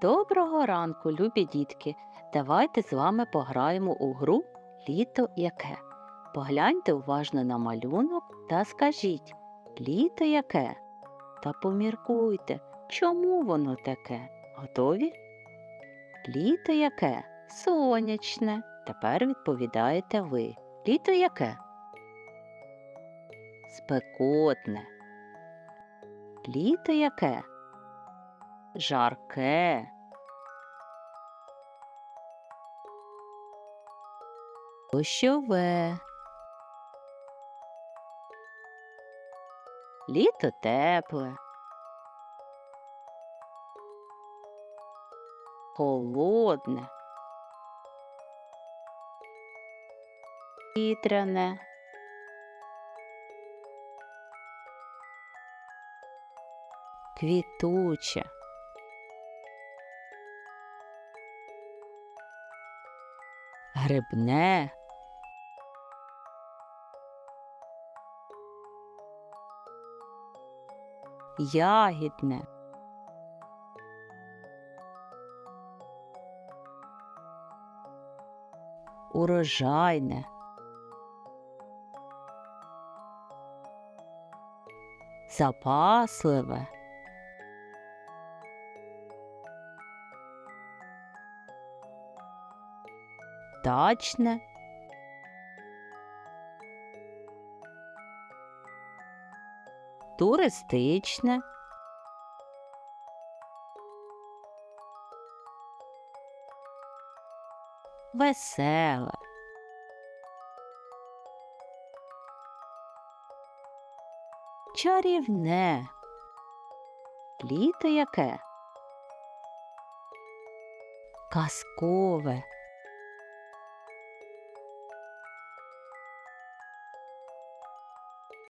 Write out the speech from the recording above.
Доброго ранку, любі дітки. Давайте з вами пограємо у гру Літо яке. Погляньте уважно на малюнок та скажіть Літо яке? Та поміркуйте, чому воно таке? Готові? Літо яке? Сонячне. Тепер відповідаєте ви. Літо яке? Спекотне. Літо яке? Жарке. Дощове. Літо тепле. Холодне. Вітряне. Квітуче. Грибне. Ягідне. Урожайне. Запасливе. Дачне. Туристичне. Веселе. Чарівне. Літо яке? Казкове.